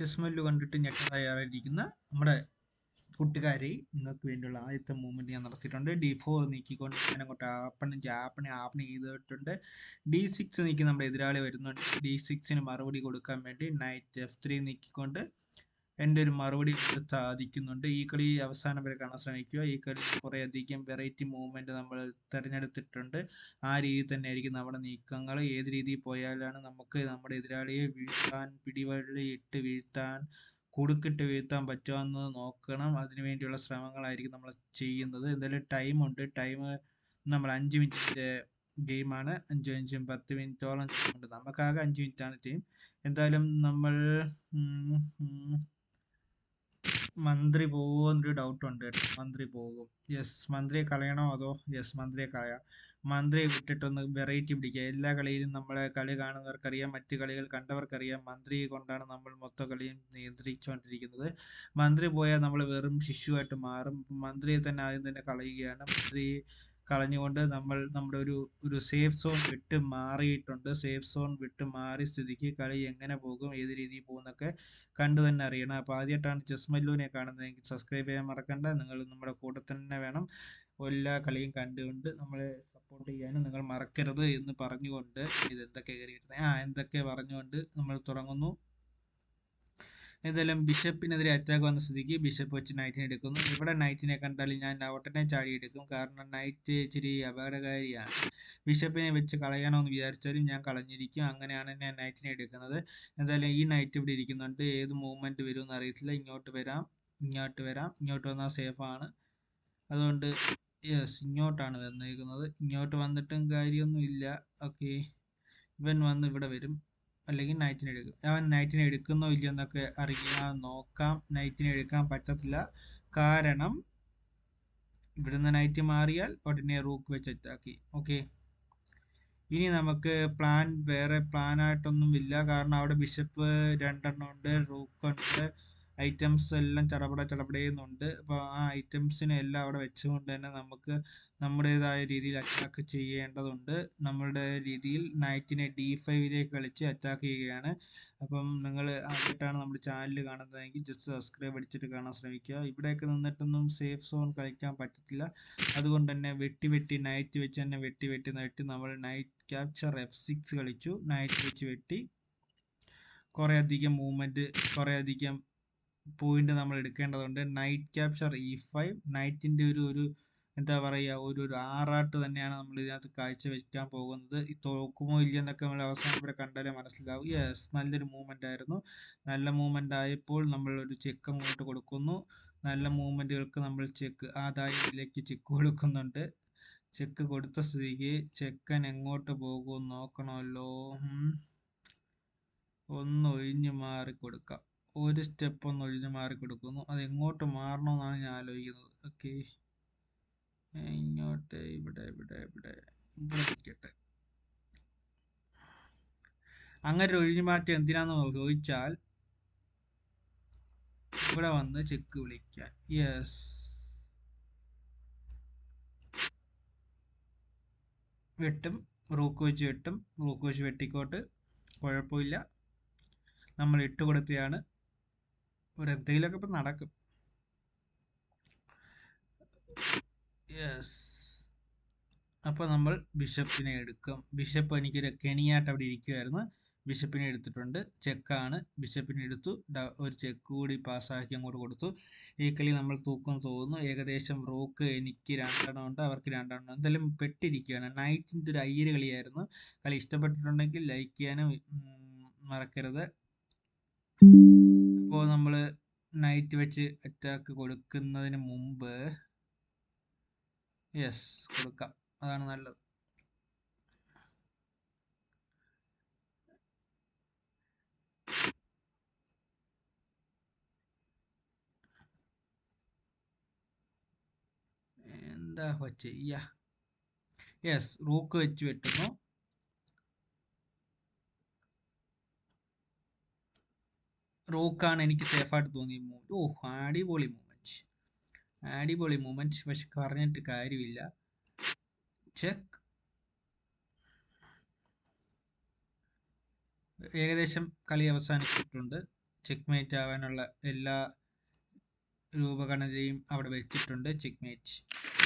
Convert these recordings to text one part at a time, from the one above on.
ചെസ്മല്ലു കണ്ടിട്ട് ഞെട്ടാൻ തയ്യാറായിരിക്കുന്ന നമ്മുടെ കൂട്ടുകാരെ നിങ്ങൾക്ക് വേണ്ടിയുള്ള ആദ്യത്തെ മൂവ്മെന്റ് ഞാൻ നടത്തിയിട്ടുണ്ട്. ഡി ഫോർ നീക്കിക്കൊണ്ട് ഞാൻ അങ്ങോട്ട് ആപ്പണും ജാപ്പണും ആപ്പണും ചെയ്തിട്ടുണ്ട്. ഡി സിക്സ് നീക്കി നമ്മുടെ എതിരാളി വരുന്നുണ്ട്. ഡി സിക്സിന് മറുപടി കൊടുക്കാൻ വേണ്ടി നൈറ്റ് എഫ് ത്രീ നീക്കിക്കൊണ്ട് എന്റെ ഒരു മറുപടി സാധിക്കുന്നുണ്ട്. ഈ കളി അവസാനം വരെ കാണാൻ ശ്രമിക്കുക. ഈ കളി കുറേ അധികം വെറൈറ്റി മൂവ്മെന്റ് നമ്മൾ തിരഞ്ഞെടുത്തിട്ടുണ്ട്. ആ രീതിയിൽ തന്നെ ആയിരിക്കും നമ്മുടെ നീക്കങ്ങൾ. ഏത് രീതിയിൽ പോയാലാണ് നമുക്ക് നമ്മുടെ എതിരാളിയെ വീഴ്ത്താൻ പിടിവള്ളി ഇട്ട് വീഴ്ത്താൻ കുടുക്കിട്ട് വീഴ്ത്താൻ പറ്റുമെന്ന് നോക്കണം. അതിനു വേണ്ടിയുള്ള ശ്രമങ്ങളായിരിക്കും നമ്മൾ ചെയ്യുന്നത്. എന്തായാലും ടൈമുണ്ട് ടൈം നമ്മൾ അഞ്ച് മിനിറ്റ് ഗെയിമാണ് അഞ്ച് അഞ്ചും പത്ത് മിനിറ്റോളം ഉണ്ട്. നമുക്കാകെ അഞ്ച് മിനിറ്റാണ് ടീം എന്തായാലും നമ്മൾ മന്ത്രി പോകുമെന്നൊരു ഡൗട്ട് ഉണ്ട് കേട്ടോ. മന്ത്രി പോകും. യെസ് മന്ത്രിയെ കളയണോ അതോ യെസ് മന്ത്രിയെ കളയാം. മന്ത്രിയെ വിട്ടിട്ടൊന്ന് വെറൈറ്റി പിടിക്കുക. എല്ലാ കളിയിലും നമ്മളെ കളി കാണുന്നവർക്കറിയാം മറ്റു കളികൾ കണ്ടവർക്കറിയാം. മന്ത്രിയെ കൊണ്ടാണ് നമ്മൾ മൊത്ത കളിയും നിയന്ത്രിച്ചുകൊണ്ടിരിക്കുന്നത്. മന്ത്രി പോയാൽ നമ്മൾ വെറും ശിശുവായിട്ട് മാറും. മന്ത്രിയെ തന്നെ ആദ്യം തന്നെ കളയുകയാണ്. മന്ത്രി കളഞ്ഞുകൊണ്ട് നമ്മൾ നമ്മുടെ ഒരു ഒരു സേഫ് സോൺ വിട്ട് മാറിയിട്ടുണ്ട്. സേഫ് സോൺ വിട്ട് മാറി സ്ഥിതിക്ക് കളി എങ്ങനെ പോകും ഏത് രീതിയിൽ പോകുന്നൊക്കെ കണ്ടു തന്നെ അറിയണം. അപ്പോൾ ആദ്യമായിട്ടാണ് ചെസ് മല്ലുവിനെ കാണുന്നതെങ്കിൽ സബ്സ്ക്രൈബ് ചെയ്യാൻ മറക്കണ്ട. നിങ്ങൾ നമ്മുടെ കൂടെ തന്നെ വേണം എല്ലാ കളിയും കണ്ടുകൊണ്ട് നമ്മളെ സപ്പോർട്ട് ചെയ്യാനും നിങ്ങൾ മറക്കരുത് എന്ന് പറഞ്ഞുകൊണ്ട് ഇത് എന്തൊക്കെ കയറിയിരുന്നത് ആ എന്തൊക്കെ പറഞ്ഞുകൊണ്ട് നമ്മൾ തുടങ്ങുന്നു. എന്തായാലും ബിഷപ്പിനെതിരെ അറ്റാക്ക് വന്ന സ്ഥിതിക്ക് ബിഷപ്പ് വെച്ച് നൈറ്റിനെ എടുക്കുന്നു. ഇവിടെ നൈറ്റിനെ കണ്ടാൽ ഞാൻ ഔട്ടനെ ചാടി എടുക്കും. കാരണം നൈറ്റ് ഇച്ചിരി അപകടകാരിയാണ്. ബിഷപ്പിനെ വെച്ച് കളയണോ എന്ന് വിചാരിച്ചാലും ഞാൻ കളഞ്ഞിരിക്കും. അങ്ങനെയാണ് ഞാൻ നൈറ്റിനെ എടുക്കുന്നത്. എന്തായാലും ഈ നൈറ്റ് ഇവിടെ ഇരിക്കുന്നുണ്ട്. ഏത് മൂവ്മെന്റ് വരുമെന്ന് അറിയത്തില്ല. ഇങ്ങോട്ട് വരാം. ഇങ്ങോട്ട് വരാം. ഇങ്ങോട്ട് വന്നാൽ സേഫാണ് അതുകൊണ്ട് യെസ് ഇങ്ങോട്ടാണ് വന്നിരിക്കുന്നത് ഇങ്ങോട്ട് വന്നിട്ടും കാര്യമൊന്നുമില്ല. ഓക്കെ ഇവൻ വന്ന് ഇവിടെ വരും. അല്ലെങ്കിൽ നൈറ്റിനെ എടുക്കും അവൻ നൈറ്റിനെ എടുക്കുന്നോ ഇല്ലയോ എന്നൊക്കെ അറിയാൻ നോക്കാം. നൈറ്റിനെ എടുക്കാൻ പറ്റത്തില്ല. കാരണം ഇവിടുന്ന് നൈറ്റ് മാറിയാൽ ഉടനെ റൂക്ക് വെച്ച് അറ്റാക്കി ഓക്കെ ഇനി നമുക്ക് പ്ലാൻ വേറെ പ്ലാൻ ആയിട്ടൊന്നും ഇല്ല. കാരണം അവിടെ ബിഷപ്പ് രണ്ടെണ്ണം ഉണ്ട് റൂക്ക് ഉണ്ട്. ഐറ്റംസ് എല്ലാം ചടപട ചടപടയുന്നുണ്ട് അപ്പോൾ ആ ഐറ്റംസിനെ എല്ലാം അവിടെ വെച്ചുകൊണ്ട് തന്നെ നമുക്ക് നമ്മുടേതായ രീതിയിൽ അറ്റാക്ക് ചെയ്യേണ്ടതുണ്ട്. നമ്മളുടെ രീതിയിൽ നൈറ്റിനെ ഡി ഫൈവിലേക്ക് കളിച്ച് അറ്റാക്ക് ചെയ്യുകയാണ്. അപ്പം നിങ്ങൾ ആദ്യമായിട്ടാണ് നമ്മുടെ ചാനൽ കാണുന്നതെങ്കിൽ ജസ്റ്റ് സബ്സ്ക്രൈബ് അടിച്ചിട്ട് കാണാൻ ശ്രമിക്കുക. ഇവിടെയൊക്കെ നിന്നിട്ടൊന്നും സേഫ് സോൺ കളിക്കാൻ പറ്റത്തില്ല. അതുകൊണ്ട് തന്നെ വെട്ടി വെട്ടി നൈറ്റ് വെച്ച് തന്നെ വെട്ടി വെട്ടി നൈറ്റ് നമ്മൾ നൈറ്റ് ക്യാപ്ചർ എഫ് സിക്സ് കളിച്ചു. നൈറ്റ് വെച്ച് വെട്ടി കുറേ അധികം മൂവ്മെന്റ് കുറേ അധികം പോയിന്റ് നമ്മൾ എടുക്കേണ്ടതുണ്ട്. നൈറ്റ് ക്യാപ്ചർ ഇ ഫൈവ് നൈറ്റിന്റെ ഒരു ഒരു എന്താ പറയുക ഒരു ഒരു ആറാട്ട് തന്നെയാണ് നമ്മൾ ഇതിനകത്ത് കാഴ്ചവെക്കാൻ പോകുന്നത്. ഈ തോക്കുമോ ഇല്ല എന്നൊക്കെ നമ്മൾ അവസാനം ഇവിടെ കണ്ടാലേ മനസ്സിലാവും. യെസ് നല്ലൊരു മൂവ്മെന്റ് ആയിരുന്നു. നല്ല മൂവ്മെന്റ് ആയപ്പോൾ നമ്മൾ ഒരു ചെക്ക് അങ്ങോട്ട് കൊടുക്കുന്നു. നല്ല മൂവ്മെന്റുകൾക്ക് നമ്മൾ ചെക്ക് ആദായത്തിലേക്ക് ചെക്ക് കൊടുക്കുന്നുണ്ട്. ചെക്ക് കൊടുത്ത സ്ഥിതിക്ക് ചെക്കൻ എങ്ങോട്ട് പോകും നോക്കണമല്ലോ. ഒന്ന് ഒഴിഞ്ഞു മാറി കൊടുക്കാം. ഒരു സ്റ്റെപ്പ് ഒന്ന് ഒഴിഞ്ഞ് മാറി കൊടുക്കുന്നു അത് എങ്ങോട്ട് മാറണമെന്നാണ് ഞാൻ ആലോചിക്കുന്നത്. ഓക്കെ ഇങ്ങോട്ട് ഇവിടെ ഇവിടെ ഇവിടെ. ഇവിടെ നിൽക്കട്ടെ അങ്ങനെ ഒഴിഞ്ഞു മാറ്റം എന്തിനാന്ന് ചോദിച്ചാൽ ഇവിടെ വന്ന് ചെക്ക് വിളിക്കാൻ. യെസ് വെട്ടും. റൂക്ക് വെച്ച് വെട്ടും. റൂക്ക് വെച്ച് വെട്ടിക്കോട്ട്. കുഴപ്പമില്ല. നമ്മൾ ഇട്ട് കൊടുത്തതാണ് ഒരു എന്തെങ്കിലുമൊക്കെ ഇപ്പം നടക്കും. യെസ് അപ്പോൾ നമ്മൾ ബിഷപ്പിനെ എടുക്കും. ബിഷപ്പ് എനിക്കൊരു കെണിയായിട്ട് അവിടെ ഇരിക്കുമായിരുന്നു ബിഷപ്പിനെ എടുത്തിട്ടുണ്ട്. ചെക്കാണ്. ബിഷപ്പിനെ എടുത്തു. ഒരു ചെക്ക് കൂടി പാസ്സാക്കി അങ്ങോട്ട് കൊടുത്തു. ഈ കളി നമ്മൾ തൂക്കം തോന്നുന്നു. ഏകദേശം റോക്ക് എനിക്ക് രണ്ടെണ്ണം ഉണ്ട് അവർക്ക് രണ്ടെണ്ണം എന്തായാലും പെട്ടിരിക്കുകയാണ് നൈറ്റിന്റെ ഒരു അയ്യര് കളിയായിരുന്നു. കളി ഇഷ്ടപ്പെട്ടിട്ടുണ്ടെങ്കിൽ ലൈക്ക് ചെയ്യാനും മറക്കരുത്. അപ്പോൾ നമ്മൾ നൈറ്റ് വെച്ച് അറ്റാക്ക് കൊടുക്കുന്നതിന് മുമ്പ് യെസ് കൊടുക്കാം. അതാണ് നല്ലത്. എന്താ ചെയ്യ? യെസ് റൂക്ക് വെച്ച് വെട്ടുന്നു. റോക്കാണ് എനിക്ക് സേഫായിട്ട് തോന്നിയ മൂവ്മെന്റ് ഓ അടിപൊളി മൂവ്മെന്റ് അടിപൊളി മൂവ്മെന്റ് പക്ഷെ പറഞ്ഞിട്ട് കാര്യമില്ല. ചെക്ക്. ഏകദേശം കളി അവസാനിച്ചിട്ടുണ്ട്. ചെക്ക് മേറ്റ് ആവാനുള്ള എല്ലാ രൂപഗണനയും അവിടെ വെച്ചിട്ടുണ്ട് ചെക്ക് മേറ്റ്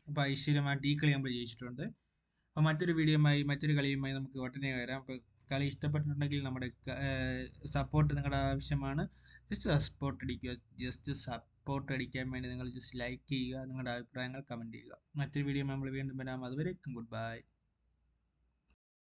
അപ്പോൾ ഐശ്വര്യമായിട്ട് ഈ കളി നമ്മൾ ജയിച്ചിട്ടുണ്ട്. അപ്പോൾ മറ്റൊരു വീഡിയോയുമായി മറ്റൊരു കളിയുമായി നമുക്ക് ഉടനെ വരാം. അപ്പോൾ കളി ഇഷ്ടപ്പെട്ടിട്ടുണ്ടെങ്കിൽ നമ്മുടെ സപ്പോർട്ട് നിങ്ങളുടെ ആവശ്യമാണ്. ജസ്റ്റ് സപ്പോർട്ട് അടിക്കുക. ജസ്റ്റ് സപ്പോർട്ട് അടിക്കാൻ വേണ്ടി നിങ്ങൾ ജസ്റ്റ് ലൈക്ക് ചെയ്യുക. നിങ്ങളുടെ അഭിപ്രായങ്ങൾ കമന്റ് ചെയ്യുക. മറ്റൊരു വീഡിയോ നമ്മൾ വീണ്ടും വരാം. അതുവരേക്കും ഗുഡ് ബൈ